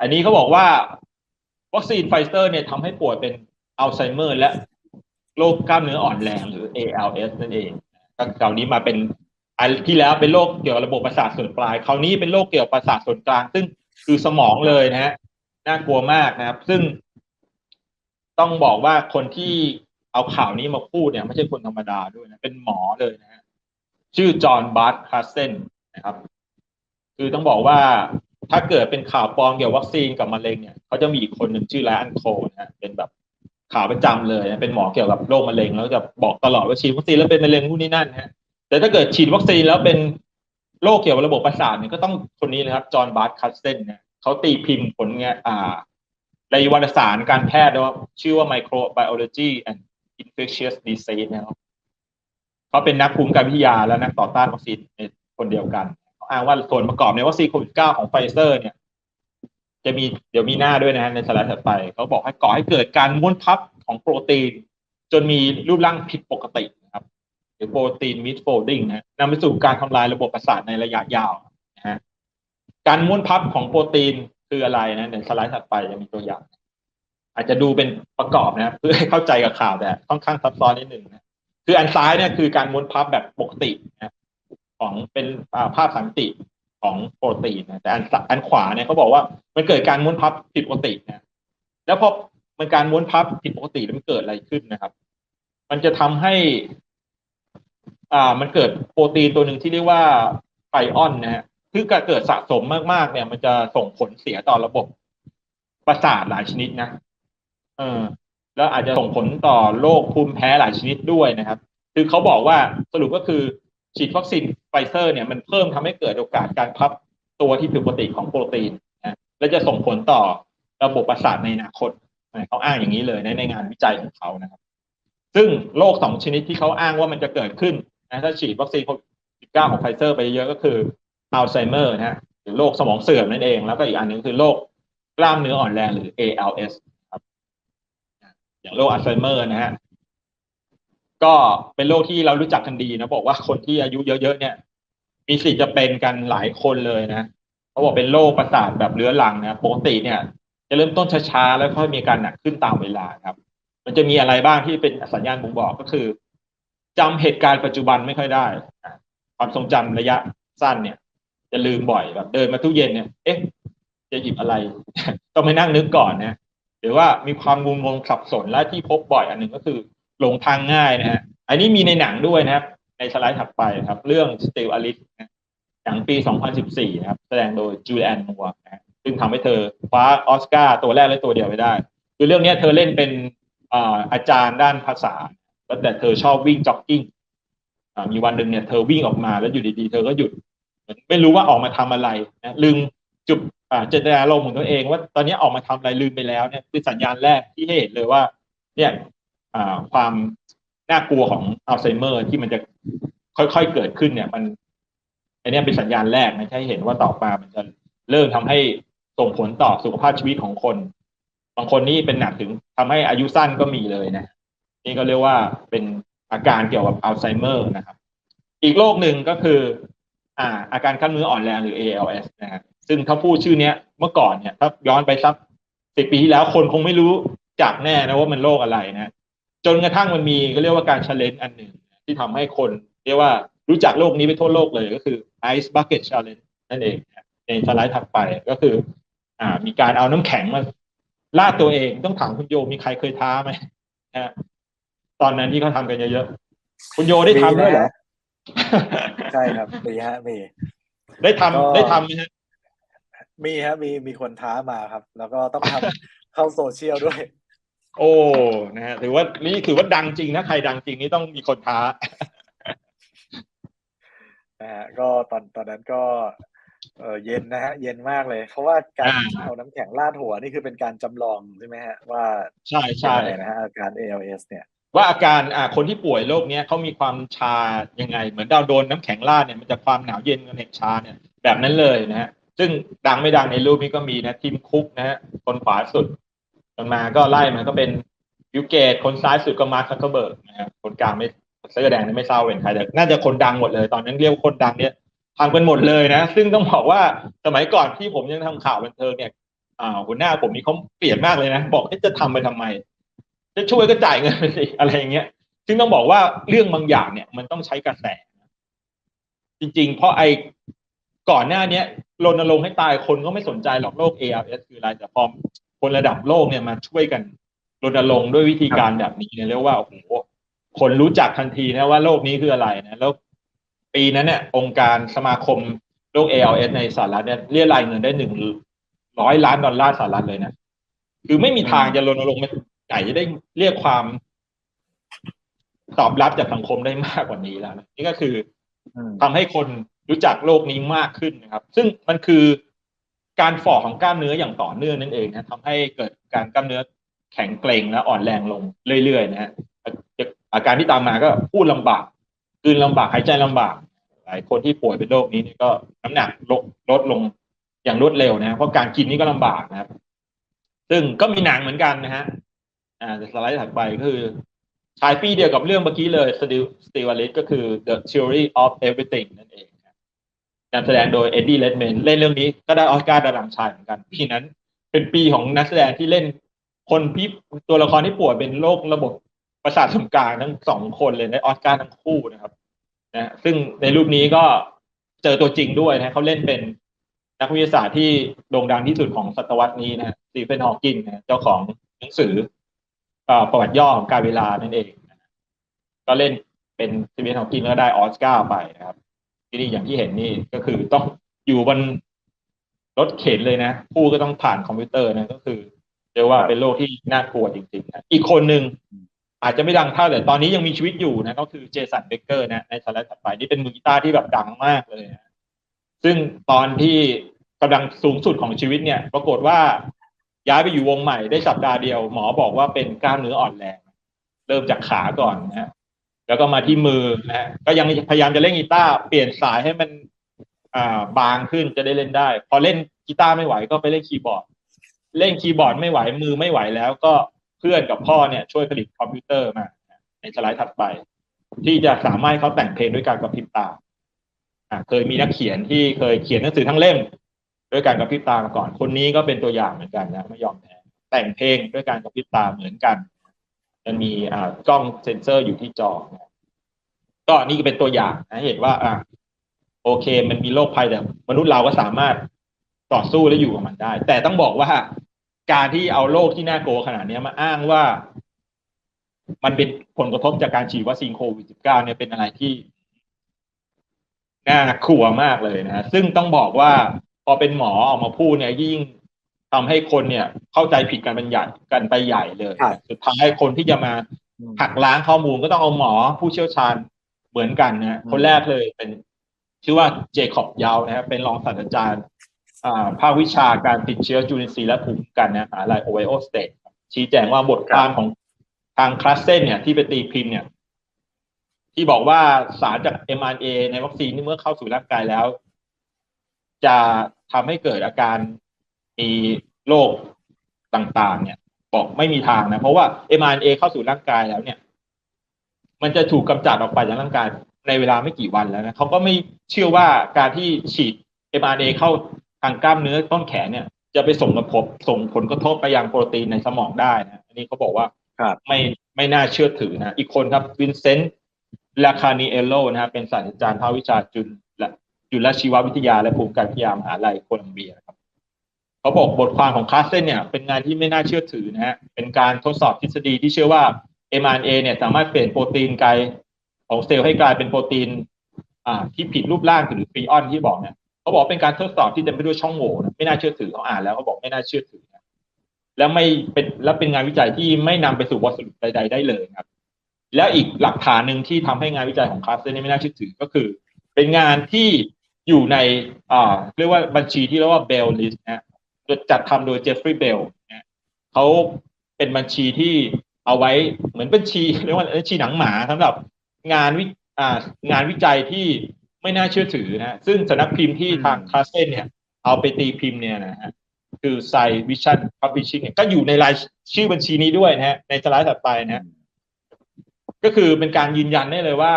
อันนี้เขาบอกว่าวัคซีนไฟเซอร์เนี่ยทำให้ป่วยเป็นอัลไซเมอร์ และโรคกล้ามเนื้ออ่อนแรงหรือ ALS นั่นเองก็คราวนี้มาเป็นอันที่แล้วเป็นโรคเกี่ยวกับระบบประสาทส่วนปลาย คราวนี้เป็นโรคเกี่ยวกับประสาทส่วนกลาง ซึ่งคือสมองเลยนะฮะน่ากลัวมากนะครับ ซึ่งต้องบอกว่าคนที่เอาข่าวนี้มาพูดเนี่ย ไม่ใช่คนธรรมดาด้วยนะ เป็นหมอเลยนะฮะชื่อจอห์นบาร์ตคาสเซนนะครับ คือต้องบอกว่า ถ้าเกิดเป็นข่าวปลอมเกี่ยวกับวัคซีนกับมะเร็งเนี่ยเขาจะมีอีกคนหนึ่งชื่อไลอันโคนะฮะเป็นแบบข่าวประจำเลยนะเป็นหมอเกี่ยวกับโรคมะเร็งแล้วจะบอกตลอดว่าฉีดวัคซีนแล้วเป็นมะเร็งพวกนี้นั่นฮะแต่ถ้าเกิดฉีดวัคซีนแล้วเป็นโรคเกี่ยวกับระบบประสาทเนี่ยก็ต้องคนนี้นะครับจอห์นบาร์ตคัสเซนเนี่ยเขาตีพิมพ์ผลงานอ่าในวารสารการแพทย์ว่าชื่อว่า Microbiology and Infectious Disease นะครับเขาเป็นนักภูมิการวิทยาและนักต่อต้านวัคซีนในคนเดียวกัน อ้างว่าส่วนประกอบในวัคซีนโควิด -19 ของไฟเซอร์เนี่ย จะมีเดี๋ยวมีหน้าด้วยนะฮะในสไลด์ถัดไป เขาบอกให้ก่อให้เกิดการม้วนพับของโปรตีน จนมีรูปร่างผิดปกตินะครับหรือโปรตีนมิสโฟลดิ้งนะนำไปสู่การทำลายระบบประสาทในระยะยาวนะฮะการม้วนพับของโปรตีนคืออะไรนะในสไลด์ถัดไปจะมีตัวอย่าง อาจจะดูเป็นประกอบนะเพื่อให้เข้าใจกับข่าวแต่ค่อนข้างซับซ้อนนิดหนึ่งนะคืออันซ้ายเนี่ยคือการม้วนพับแบบปกตินะ ของเป็นภาพสามมิติของโปรตีนนะแต่อันอันขวาเนี่ยเขาบอกว่ามันเกิดการม้วนพับผิดปกตินะแล้วพอมันการม้วนพับผิดปกติแล้วมันเกิดอะไรขึ้นนะครับ มันจะทำให้ อ่า มันเกิดโปรตีนตัวหนึ่งที่เรียกว่าไฟออนนะฮะคือการเกิดสะสมมากๆ เนี่ย มันจะส่งผลเสียต่อระบบประสาทหลายชนิดนะเออ แล้วอาจจะส่งผลต่อโรคภูมิแพ้หลายชนิดด้วยนะครับ คือเขาบอกว่าสรุปก็คือฉีดวัคซีนไฟเซอร์เนี่ยมันเพิ่มทำให้เกิดโอกาสการพับตัวที่ผิดปกติของโปรตีนนะและจะส่งผลต่อระบบประสาทในอนาคตเขาอ้างอย่างนี้เลยในในงานวิจัยของเขานะครับ ซึ่งโรคสองชนิดที่เขาอ้างว่ามันจะเกิดขึ้นนะถ้าฉีดวัคซีนโควิด -19 ของไฟเซอร์ไปเยอะก็คืออัลไซเมอร์นะฮะหรือโรคสมองเสื่อมนั่นเอง แล้วก็อีกอันหนึ่งคือโรคกล้ามเนื้ออ่อนแรงหรือ ALS ครับ อย่างโรคอัลไซเมอร์นะฮะ ก็เป็นโรคที่เรารู้จักกันดีนะบอกว่าคนที่อายุเยอะๆเนี่ย มีสิทธิ์จะเป็นกันหลายคนเลยนะเขาบอกเป็นโรคประสาทแบบเรื้อรังนะปกติเนี่ย จะเริ่มต้นช้าๆแล้วค่อยมีการหนักขึ้นตามเวลาครับ มันจะมีอะไรบ้างที่เป็นสัญญาณบ่งบอกก็คือจำเหตุการณ์ปัจจุบันไม่ค่อยได้ความทรงจำระยะสั้นเนี่ย จะลืมบ่อยแบบเดินมาตู้เย็นเนี่ย เอ๊ะ จะหยิบอะไร ต้องไปนั่งนึกก่อนนะหรือว่ามีความงุนงงสับสนและที่พบบ่อยอันหนึ่งก็คือ หลงทางง่ายนะฮะอันนี้มีในหนังด้วยนะครับ ในสไลด์ถัดไปครับ เรื่อง Still Alice นะหนังปี 2014 นะครับ แสดงโดยจูแอนนัวนะฮะซึ่งทำให้เธอคว้าออสการ์ตัวแรกและตัวเดียวไปได้ คือเรื่องนี้เธอเล่นเป็นอาจารย์ด้านภาษา แล้วแต่เธอชอบวิ่งจ็อกกิ้งมีวันหนึ่งเนี่ยเธอวิ่งออกมาแล้วอยู่ดีๆ เธอก็หยุด ไม่รู้ว่าออกมาทำอะไรนะลืมจุดเจตนารมของตัวเอง ว่าตอนนี้ออกมาทำอะไรลืมไปแล้วเนี่ยคือสัญญาณแรกที่เห็นเลยว่า เนี่ย ความน่ากลัวของอัลไซเมอร์ที่มันจะค่อยๆเกิดขึ้นเนี่ยมันอันนี้เป็นสัญญาณแรกนะให้เห็นว่าต่อมามันจะเริ่มทำให้ส่งผลต่อสุขภาพชีวิตของคน บางคนนี่เป็นหนักถึงทำให้อายุสั้นก็มีเลยนะ นี่ก็เรียกว่าเป็นอาการเกี่ยวกับอัลไซเมอร์นะครับ อีกโรคหนึ่งก็คืออ่าอาการกล้ามเนื้ออ่อนแรงหรือ ALS นะครับซึ่งถ้าพูดชื่อเนี้ยเมื่อก่อนเนี่ยถ้าย้อนไปสักสิบปีที่แล้วคนคงไม่รู้จักแน่นะว่ามันโรคอะไรนะ จนกระทั่งมันมีก็เรียกว่าการเชลเลนอันหนึ่งที่ทำให้คน เรียกว่ารู้จักโรคนี้ไปทั่วโลกเลยก็คือ Ice Bucket Challenge นั่นเองในสไลด์ถัดไปก็คือ อ่า มีการเอาน้ำแข็งมาลาดตัวเองต้องถามคุณโยมีใครเคยท้าไหมนะตอนนั้นที่เขาทำกันเยอะๆคุณโยได้ทำด้วยเหรอใช่ครับมีฮะมีได้ทำได้ทำไหมฮะมีฮะมีมีคนท้ามาครับ แล้วก็ต้องทำเข้าโซเชียลด้วย โอ้นะฮะถือว่านี่ถือว่าดังจริงนะใครดังจริงนี่ต้องมีคนท้านะฮะก็ตอนตอนนั้นก็เออเย็นนะฮะเย็นมากเลย เพราะว่าการอ่าเอาน้ำแข็งลาดหัวนี่คือเป็นการจำลองใช่ไหมฮะ ว่าใช่ใช่เป็นยังไงนะฮะอาการ ALS เนี่ย ว่าอาการอ่าคนที่ป่วยโรคเนี้ยเขามีความชายังไง เหมือนเราโดนน้ำแข็งลาดเนี่ยมันจะความหนาวเย็นกับเหน็บชาเนี่ยแบบนั้นเลยนะฮะซึ่งดังไม่ดังในรูปนี้ก็มีนะทีมคุกนะฮะคนขวาสุด จนมาก็ไล่มาก็เป็นยูเกตคนซ้ายสุดก็มาร์คซักเคอร์เบิร์กนะฮะคนกลางไม่เสื้อแดงนี่ไม่ทราบเป็นใครแต่น่าจะคนดังหมดเลย ตอนนั้นเรียกว่าคนดังเนี่ยทำกันหมดเลยนะ ซึ่งต้องบอกว่าสมัยก่อนที่ผมยังทำข่าวบันเทิงเนี่ยอ่าหัวหน้าผมนี่เขาเปลี่ยนมากเลยนะ บอกจะทำไปทำไม จะช่วยก็จ่ายเงินไปสิอะไรอย่างเงี้ย ซึ่งต้องบอกว่าเรื่องบางอย่างเนี่ย มันต้องใช้กระแส จริง ๆ เพราะไอ้ก่อนหน้าเนี้ยรณรงค์ให้ตายคนก็ไม่สนใจหรอกโรค ALS คืออะไรแต่พอ คนระดับโลกเนี่ยมาช่วยกันรณรงค์ด้วยวิธีการแบบนี้เนี่ยเรียกว่าโอ้โหคนรู้จักทันทีนะว่าโรคนี้คืออะไรนะแล้วปีนั้นเนี่ย องค์การสมาคมโรค ALS ในสหรัฐเนี่ยเรียรายเงินได้หนึ่งร้อยล้านดอลลาร์สหรัฐเลยนะคือไม่มีทางจะรณรงค์ไหนจะได้เรียกความตอบรับจากสังคมได้มากกว่านี้แล้วนะนี่ก็คืออืมทำให้คนรู้จักโรคนี้มากขึ้นนะครับ ซึ่งมันคือ การฝ่อของกล้ามเนื้ออย่างต่อเนื่องนั่นเองนะทำให้เกิดการกล้ามเนื้อแข็งเกร็งและอ่อนแรงลงเรื่อยๆนะฮะอาการที่ตามมาก็พูดลำบากกืนลำบากหายใจลำบาก หลายคนที่ป่วยเป็นโรคนี้นี่ก็น้ำหนักลดลดลงอย่างรวดเร็วนะเพราะการกินนี่ก็ลำบากนะครับ ซึ่งก็มีหนังเหมือนกันนะฮะอ่าสไลด์ถัดไปก็คือฉายปีเดียวกับเรื่องเมื่อกี้เลยสติสติวลิสก็คือ The Theory of Everything นั่นเอง การแสดงโดยเอ็ดดี้เลดเมนเล่นเรื่องนี้ก็ได้ออสการ์ดาราชายเหมือนกันปีนั้น เป็นปีของนักแสดงที่เล่นคนที่ตัวละครที่ป่วยเป็นโรคระบบประสาทส่วนกลางทั้งสองคนเลยได้ออสการ์ทั้งคู่นะครับนะซึ่งในรูปนี้ก็เจอตัวจริงด้วยนะเขาเล่นเป็นนักวิทยาศาสตร์ที่โด่งดังที่สุดของศตวรรษนี้นะสตีเฟนฮอว์กินนะเจ้าของหนังสืออประวัติย่อของการเวลานั่นเองนะก็เล่นเป็นซีเวนของกินแล้วก็ได้ออสการ์ไปนะครับ นี่อย่างที่เห็นนี่ก็คือต้องอยู่บนรถเข็นเลยนะผู้ก็ต้องผ่านคอมพิวเตอร์นะก็คือเรียกว่าเป็นโลกที่น่ากลัวจริงๆนะอีกคนหนึ่งอาจจะไม่ดังเท่าแต่ตอนนี้ยังมีชีวิตอยู่นะก็คือเจสันเบเกอร์นะในสไลด์ถัดไปนี่เป็นมือกีตาร์ที่แบบดังมากเลยนะซึ่งตอนที่กำลังสูงสุดของชีวิตเนี่ย ปรากฏว่าย้ายไปอยู่วงใหม่ได้สัปดาห์เดียว หมอบอกว่าเป็นกล้ามเนื้ออ่อนแรง เริ่มจากขาก่อนนะ แล้วก็มาที่มือนะฮะก็ยังพยายามจะเล่นกีตาร์เปลี่ยนสายให้มันอ่าบางขึ้นจะได้เล่นได้ พอเล่นกีตาร์ไม่ไหวก็ไปเล่นคีย์บอร์ด เล่นคีย์บอร์ดไม่ไหวมือไม่ไหวแล้วก็เพื่อนกับพ่อเนี่ยช่วยผลิตคอมพิวเตอร์มา ในสไลด์ถัดไป ที่จะสามารถเขาแต่งเพลงด้วยการกระพริบตาอ่าเคยมีนักเขียนที่เคยเขียนหนังสือทั้งเล่ม ด้วยการกระพริบตามาก่อน คนนี้ก็เป็นตัวอย่างเหมือนกันนะไม่ยอมแพ้แต่งเพลงด้วยการกระพริบตาเหมือนกัน มันมีอ่ากล้องเซ็นเซอร์อยู่ที่จอนะก็นี่ก็เป็นตัวอย่างนะเห็นว่า อ่าโอเค มันมีโรคภัยแต่มนุษย์เราก็สามารถต่อสู้และอยู่กับมันได้ แต่ต้องบอกว่าการที่เอาโรคที่น่ากลัวขนาดนี้มาอ้างว่า มันเป็นผลกระทบจากการฉีดวัคซีนโควิด -19 เนี่ยเป็นอะไรที่น่ากลัวมากเลยนะซึ่งต้องบอกว่าพอเป็นหมอออกมาพูดเนี่ยยิ่ง ทำให้คนเนี่ยเข้าใจผิดกันเป็นใหญ่กันไปใหญ่เลยครับสุดท้ายคนที่จะมาอืมหักล้างข้อมูลก็ต้องเอาหมอผู้เชี่ยวชาญเหมือนกันนะฮะอืมคนแรกเลยเป็นชื่อว่าเจคอบยาวนะครับเป็นรองศาสตราจารย์อ่าภาควิชาการติดเชื้อจุลินทรีย์และภูมิคุ้มกันนะมหาลัยโอไวโอสเตทชี้แจงว่าบทความของทางคลาสเซนเนี่ยที่ไปตีพิมพ์เนี่ย ที่บอกว่าสารจาก mRNA ในวัคซีนที่เมื่อเข้าสู่ร่างกายแล้ว จะทำให้เกิดอาการ มีโรคต่างๆ เนี่ย บอกไม่มีทางนะ เพราะว่า mRNA เข้าสู่ร่างกายแล้วเนี่ย มันจะถูกกำจัดออกไปจากร่างกายในเวลาไม่กี่วันแล้วนะเขาก็ไม่เชื่อว่าการที่ฉีด mRNA เข้าทางกล้ามเนื้อต้นแขนเนี่ย จะไปส่งกระทบส่งผลกระทบไปยังโปรตีนในสมองได้นะอันนี้เขาบอกว่าครับไม่ไม่น่าเชื่อถือนะ อีกคนครับวินเซนต์ลาคานีเอโลนะครับเป็นศาสตราจารย์ภาควิชาจุลและจุลชีววิทยาและภูมิการวิทยามหาลัยโคลัมเบียครับ เขาบอกบทความของคาสเซนเนี่ยเป็นงานที่ไม่น่าเชื่อถือนะฮะเป็นการทดสอบทฤษฎีที่เชื่อว่า mRNA เนี่ยสามารถเปลี่ยนโปรตีนไกลของเซลล์ให้กลายเป็นโปรตีนอ่าที่ผิดรูปร่างหรือฟรีออนที่บอกเนี่ยเขาบอกเป็นการทดสอบที่เต็มไปด้วยช่องโหว่นะไม่น่าเชื่อถือเขาอ่านแล้วเขาบอกไม่น่าเชื่อถือนะแล้วไม่เป็นและเป็นงานวิจัยที่ไม่นำไปสู่บทสรุปใด ๆ ได้เลยครับ แล้วอีกหลักฐานหนึ่งที่ทำให้งานวิจัยของคาสเซนไม่น่าเชื่อถือก็คือ เป็นงานที่อยู่ในอ่าเรียกว่าบัญชีที่เรียกว่าเบลลิสนะ จัดทำโดยเจฟฟรีย์เบลนะเขาเป็นบัญชีที่เอาไว้เหมือนบัญชีเรียกว่าบัญชีหนังหมาสำหรับงานวิอ่างานวิจัยที่ไม่น่าเชื่อถือนะซึ่งสำนักพิมพ์ที่ทางคลาสเซนเนี่ย เอาไปตีพิมพ์เนี่ยนะฮะคือไซวิชั่นพับบิชชิ่งก็อยู่ในรายชื่อบัญชีนี้ด้วยนะฮะในสไลด์ถัดไปนะฮะก็คือเป็นการยืนยันได้เลยว่า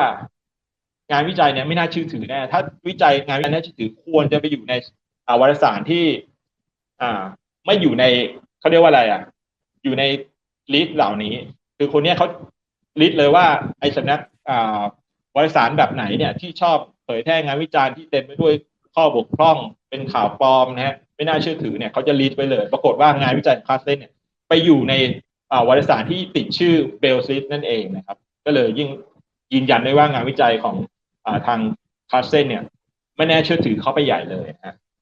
งานวิจัยเนี่ยไม่น่าเชื่อถือแน่ถ้าวิจัยงานวิจัยน่าเชื่อถือควรจะไปอยู่ในอ่าวารสารที่ อ่า ไม่อยู่ในเขาเรียกว่าอะไรอะ อยู่ในลิสต์เหล่านี้ คือคนเนี้ยเขาลิสต์เลยว่าไอ้สำนักอ่าบริษัทแบบไหนเนี่ย ที่ชอบเผยแพร่งานวิจารณ์ที่เต็มไปด้วยข้อบกพร่องเป็นข่าวปลอมนะฮะไม่น่าเชื่อถือเนี่ยเขาจะลิสต์ไว้เลย ปรากฏว่างานวิจัยของคาสเซนเนี่ยไปอยู่ในอ่าวารสารที่ติดชื่อเบลซิสนั่นเองนะครับ ก็เลยยิ่งยืนยันได้ว่างานวิจัยของอทางคาสเซนเนี่ย ไม่แน่เชื่อถือเข้าไปใหญ่เลยนะฮะ